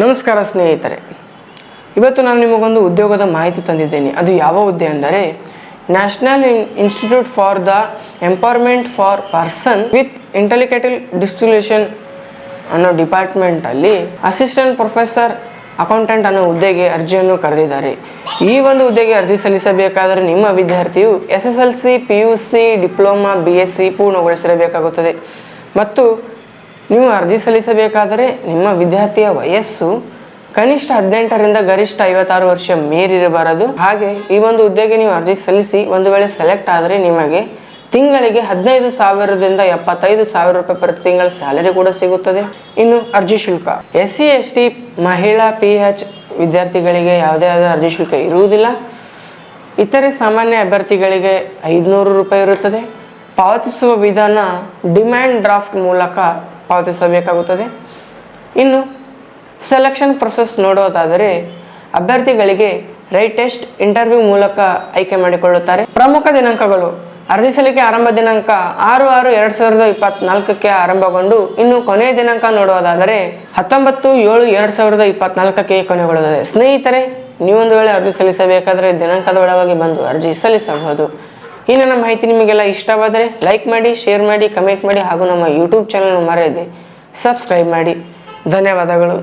ನಮಸ್ಕಾರ ಸ್ನೇಹಿತರೆ. ಇವತ್ತು ನಾನು ನಿಮಗೊಂದು ಉದ್ಯೋಗದ ಮಾಹಿತಿ ತಂದಿದ್ದೇನೆ. ಅದು ಯಾವ ಹುದ್ದೆ ಅಂದರೆ national institute for the empowerment for person with intellectual distribution ಅನ್ನೋ ಡಿಪಾರ್ಟ್ಮೆಂಟಲ್ಲಿ ಅಸಿಸ್ಟೆಂಟ್ ಪ್ರೊಫೆಸರ್ ಅಕೌಂಟೆಂಟ್ ಅನ್ನೋ ಹುದ್ದೆಗೆ ಅರ್ಜಿಯನ್ನು ಕರೆದಿದ್ದಾರೆ. ಈ ಒಂದು ಹುದ್ದೆಗೆ ಅರ್ಜಿ ಸಲ್ಲಿಸಬೇಕಾದರೆ ನಿಮ್ಮ ವಿದ್ಯಾರ್ಥಿಯು S S L C P U C diploma B S C ಪೂರ್ಣಗೊಳಿಸಿರಬೇಕಾಗುತ್ತದೆ. ಮತ್ತು ನೀವು ಅರ್ಜಿ ಸಲ್ಲಿಸಬೇಕಾದರೆ ನಿಮ್ಮ ವಿದ್ಯಾರ್ಥಿಯ ವಯಸ್ಸು ಕನಿಷ್ಠ ಹದಿನೆಂಟರಿಂದ ಗರಿಷ್ಠ ಐವತ್ತಾರು ವರ್ಷ ಮೀರಿರಬಾರದು. ಹಾಗೆ ಈ ಒಂದು ಹುದ್ದೆಗೆ ನೀವು ಅರ್ಜಿ ಸಲ್ಲಿಸಿ ಒಂದು ವೇಳೆ ಸೆಲೆಕ್ಟ್ ಆದರೆ ನಿಮಗೆ ತಿಂಗಳಿಗೆ ಹದಿನೈದು ಸಾವಿರದಿಂದ ಎಪ್ಪತ್ತೈದು ಸಾವಿರ ರೂಪಾಯಿ ಪ್ರತಿ ತಿಂಗಳ ಸ್ಯಾಲರಿ ಕೂಡ ಸಿಗುತ್ತದೆ. ಇನ್ನು ಅರ್ಜಿ ಶುಲ್ಕ. ಎಸ್ ಸಿ ಎಸ್ ಟಿ ಮಹಿಳಾ, ಪಿ ಎಚ್ ವಿದ್ಯಾರ್ಥಿಗಳಿಗೆ ಯಾವುದೇ ಆದ ಅರ್ಜಿ ಶುಲ್ಕ ಇರುವುದಿಲ್ಲ. ಇತರೆ ಸಾಮಾನ್ಯ ಅಭ್ಯರ್ಥಿಗಳಿಗೆ ಐದುನೂರು ರೂಪಾಯಿ ಇರುತ್ತದೆ. ಪಾವತಿಸುವ ವಿಧಾನ ಡಿಮ್ಯಾಂಡ್ ಡ್ರಾಫ್ಟ್ ಮೂಲಕ ಪಾವತಿಸಬೇಕಾಗುತ್ತದೆ. ಇನ್ನು ಸೆಲೆಕ್ಷನ್ ಪ್ರೊಸೆಸ್ ನೋಡೋದಾದರೆ ಅಭ್ಯರ್ಥಿಗಳಿಗೆ ರೈಟ್ ಟೆಸ್ಟ್ ಇಂಟರ್ವ್ಯೂ ಮೂಲಕ ಆಯ್ಕೆ ಮಾಡಿಕೊಳ್ಳುತ್ತಾರೆ. ಪ್ರಮುಖ ದಿನಾಂಕಗಳು, ಅರ್ಜಿ ಸಲ್ಲಿಕೆ ಆರಂಭ ದಿನಾಂಕ ಆರು ಆರು ಎರಡು ಸಾವಿರದ ಇಪ್ಪತ್ನಾಲ್ಕಕ್ಕೆ ಆರಂಭಗೊಂಡು, ಇನ್ನು ಕೊನೆಯ ದಿನಾಂಕ ನೋಡುವುದಾದರೆ, ಹತ್ತೊಂಬತ್ತು ಏಳು ಎರಡು ಸಾವಿರದ ಇಪ್ಪತ್ನಾಲ್ಕಕ್ಕೆ ಕೊನೆಗೊಳ್ಳುತ್ತದೆ ಸ್ನೇಹಿತರೆ ನೀವೊಂದು ವೇಳೆ ಅರ್ಜಿ ಸಲ್ಲಿಸಬೇಕಾದರೆ ದಿನಾಂಕದ ಒಳಗಾಗಿ ಬಂದು ಅರ್ಜಿ ಸಲ್ಲಿಸಬಹುದು. ಈ ನನ್ನ ಮಾಹಿತಿ ನಿಮಗೆಲ್ಲ ಇಷ್ಟವಾದರೆ ಲೈಕ್ ಮಾಡಿ ಶೇರ್ ಮಾಡಿ ಕಮೆಂಟ್ ಮಾಡಿ ಹಾಗೂ ನಮ್ಮ ಯೂಟ್ಯೂಬ್ ಚಾನಲ್ ಮರೆಯದೆ ಸಬ್ಸ್ಕ್ರೈಬ್ ಮಾಡಿ. ಧನ್ಯವಾದಗಳು.